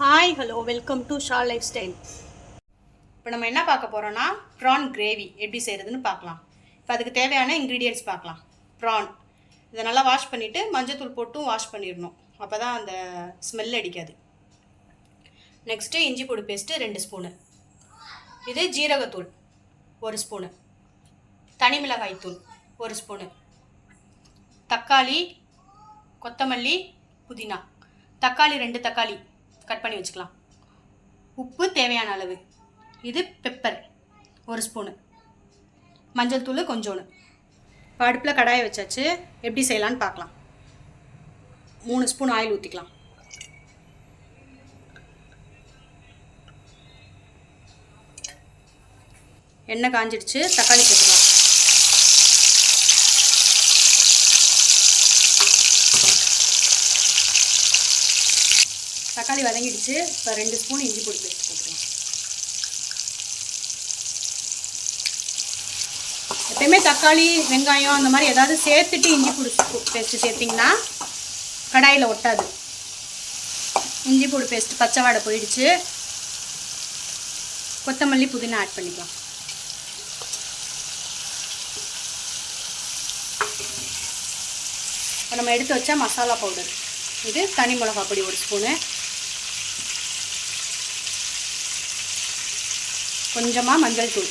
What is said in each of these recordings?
Hi hello welcome to Sha lifestyle இப்போ நம்ம என்ன பார்க்க போகிறோன்னா ப்ரான் கிரேவி எப்படி செய்கிறதுன்னு பார்க்கலாம். இப்போ அதுக்கு தேவையான இன்க்ரீடியன்ட்ஸ் பார்க்கலாம். ப்ரான் இதை நல்லா வாஷ் பண்ணிவிட்டு மஞ்சத்தூள் போட்டும் வாஷ் பண்ணிடணும். அப்போ தான் அந்த ஸ்மெல் அடிக்காது. நெக்ஸ்ட்டு இஞ்சி பூடு பேஸ்ட்டு ரெண்டு ஸ்பூனு இது ஜீரகத்தூள் ஒரு ஸ்பூனு தனி மிளகாய் தூள் ஒரு ஸ்பூனு தக்காளி கொத்தமல்லி புதினா. தக்காளி ரெண்டு தக்காளி. கட் பண்ணி வச்சுக்கலாம். உப்பு தேவையான அளவு. இது பெப்பர் ஒரு ஸ்பூனு மஞ்சள் தூள் கொஞ்சோன்னு அடுப்பில் கடாயை வச்சாச்சு. எப்படி செய்யலான்னு பார்க்கலாம். மூணு ஸ்பூன் ஆயில் ஊற்றிக்கலாம் எண்ணெய் காஞ்சிடுச்சு. தக்காளி போட்டுக்கலாம் தக்காளி வதங்கிடுச்சு. இப்போ ரெண்டு ஸ்பூன் இஞ்சி பொடி பேஸ்ட் போட்டுக்கலாம். எப்பயுமே தக்காளி வெங்காயம் அந்த மாதிரி ஏதாவது சேர்த்துட்டு இஞ்சி பொடி பேஸ்ட்டு சேர்த்திங்கன்னா கடாயில் ஒட்டாது. இஞ்சி பொடி பேஸ்ட் பச்சை வாடை போயிடுச்சு. கொத்தமல்லி புதினா ஆட் பண்ணிக்கலாம். இப்போ நம்ம எடுத்து வச்சா மசாலா பவுடர். இது தனி மிளகா பொடி ஒரு ஸ்பூனு கொஞ்சமாக மஞ்சள் தூள்.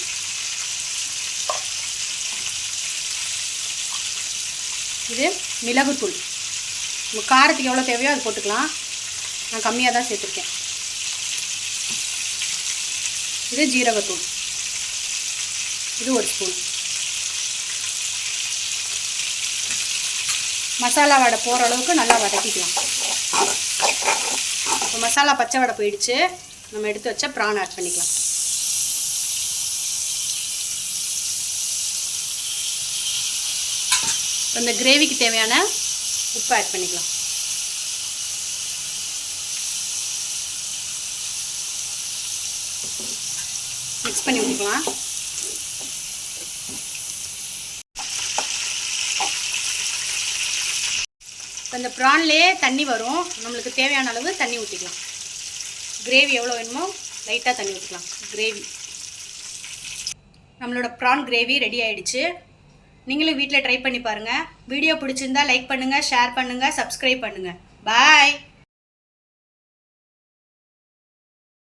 இது மிளகுத்தூள். நம்ம காரத்துக்கு எவ்வளோ தேவையோ அது போட்டுக்கலாம். நான் கம்மியாக தான் சேர்த்துருக்கேன். இது ஜீரகத்தூள். இது ஒரு ஸ்பூன் மசாலா வடை போகிற அளவுக்கு நல்லா வதக்கிக்கலாம். இப்போ மசாலா பச்சை வடை போயிடுச்சு. நம்ம எடுத்து வச்ச ப்ரான் ஆட் பண்ணிக்கலாம். இப்போ இந்த கிரேவிக்கு தேவையான உப்பு ஆட் பண்ணிக்கலாம். மிக்ஸ் பண்ணி விட்டுக்கலாம் இப்போ இந்த ப்ரான்லேயே தண்ணி வரும். நம்மளுக்கு தேவையான அளவு தண்ணி ஊற்றிக்கலாம் கிரேவி எவ்வளோ வேணுமோ லைட்டாக தண்ணி ஊற்றிக்கலாம் கிரேவி நம்மளோட ப்ரான் கிரேவி ரெடி ஆகிடுச்சு நீங்களும் வீட்டில் ட்ரை பண்ணி பாருங்கள் வீடியோ பிடிச்சிருந்தா லைக் பண்ணுங்கள் ஷேர் பண்ணுங்கள் சப்ஸ்கிரைப் பண்ணுங்கள் பாய்